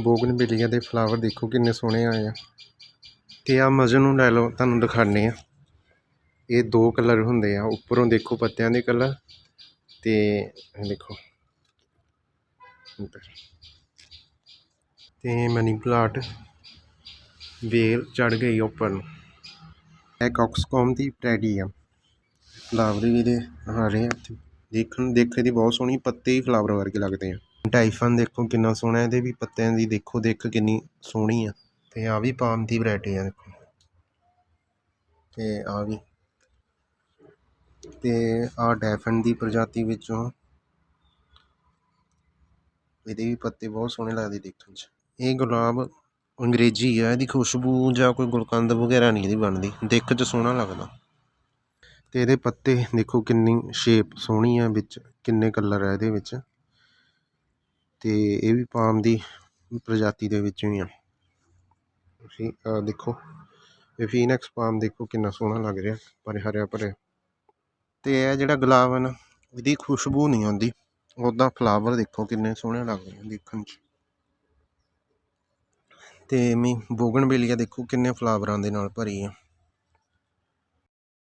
Bougainvillea ਦੇ flower ਦੇਖੋ ਕਿੰਨੇ ਸੋਹਣੇ ਆਏ ਆ। ਤੇ ਆ ਮਜਨ ਨੂੰ ਲੈ ਲਓ, ਤੁਹਾਨੂੰ ਦਿਖਾਣੇ ਆ। ਇਹ ਦੋ ਕਲਰ ਹੁੰਦੇ ਆ, ਉੱਪਰੋਂ ਦੇਖੋ ਪੱਤਿਆਂ ਦੇ ਕਲਰ ਤੇ ਇਹ ਦੇਖੋ। ਤੇ ਮਨੀ ਪਲਾਟ ਵੇਲ ਚੜ ਗਈ ਉੱਪਰ ਨੂੰ। ਇਹ ਕੌਕਸਕੋਮ ਦੀ ਟੈਡੀ ਆ। ਫਲਾਵਰ ਵੀ ਦੇ ਆ ਰਹੇ ਆ ਇੱਥੇ। ਦੇਖਣ ਦੇਖੇ ਦੀ ਬਹੁਤ ਸੋਹਣੀ ਪੱਤੇ ਹੀ ਫਲਾਵਰ ਵਰਗੇ ਲੱਗਦੇ ਆ। ਟਾਈਫਨ ਦੇਖੋ ਕਿੰਨਾ ਸੋਹਣਾ ਇਹਦੇ ਵੀ ਪੱਤਿਆਂ ਦੀ ਦੇਖੋ ਦੇਖ ਕਿੰਨੀ ਸੋਹਣੀ ਆ। ਤੇ ਆ ਵੀ ਪਾਮ ਦੀ ਵੈਰਾਈਟੀ ਆ ਦੇਖੋ। ਤੇ ਆ ਵੀ। ਤੇ ਆ ਡੈਫਨ ਦੀ ਪ੍ਰਜਾਤੀ ਵਿੱਚੋਂ ਇਹਦੇ ਵੀ ਪੱਤੇ ਬਹੁਤ ਸੋਹਣੇ ਲੱਗਦੇ ਦੇਖਣ 'ਚ। ਇਹ ਗੁਲਾਬ ਅੰਗਰੇਜ਼ੀ ਆ, ਇਹਦੀ ਖੁਸ਼ਬੂ ਜਾਂ ਕੋਈ ਗੁਲਕੰਦ ਵਗੈਰਾ ਨਹੀਂ ਇਹਦੀ ਬਣਦੀ। ਦੇਖ 'ਚ ਸੋਹਣਾ ਲੱਗਦਾ। ਤੇ ਇਹਦੇ ਪੱਤੇ ਦੇਖੋ ਕਿੰਨੀ ਸ਼ੇਪ ਸੋਹਣੀ ਆ ਵਿੱਚ, ਕਿੰਨੇ ਕਲਰ ਆ ਇਹਦੇ ਵਿੱਚ। ਅਤੇ ਇਹ ਵੀ ਪਾਮ ਦੀ ਪ੍ਰਜਾਤੀ ਦੇ ਵਿੱਚੋਂ ਹੀ ਆ। ਤੁਸੀਂ ਆਹ ਦੇਖੋ। ਇਹ ਫੀਨੈਕਸ ਪਾਮ ਦੇਖੋ ਕਿੰਨਾ ਸੋਹਣਾ ਲੱਗ ਰਿਹਾ, ਪਰ ਹਰਿਆ ਭਰਿਆ। ਤੇ ਇਹ ਜਿਹੜਾ ਗੁਲਾਬ ਹੈ ਨਾ ਇਹਦੀ ਖੁਸ਼ਬੂ ਨਹੀਂ ਆਉਂਦੀ। ਉਹਦਾ ਫਲਾਵਰ ਦੇਖੋ ਕਿੰਨੇ ਸੋਹਣੇ ਲੱਗ ਰਹੇ ਦੇਖਣ 'ਚ। ਤੇ ਐਵੇਂ ਬੋਗਨਵਿਲੀਆ ਦੇਖੋ ਕਿੰਨੇ ਫਲਾਵਰਾਂ ਦੇ ਨਾਲ ਭਰੀ ਆ।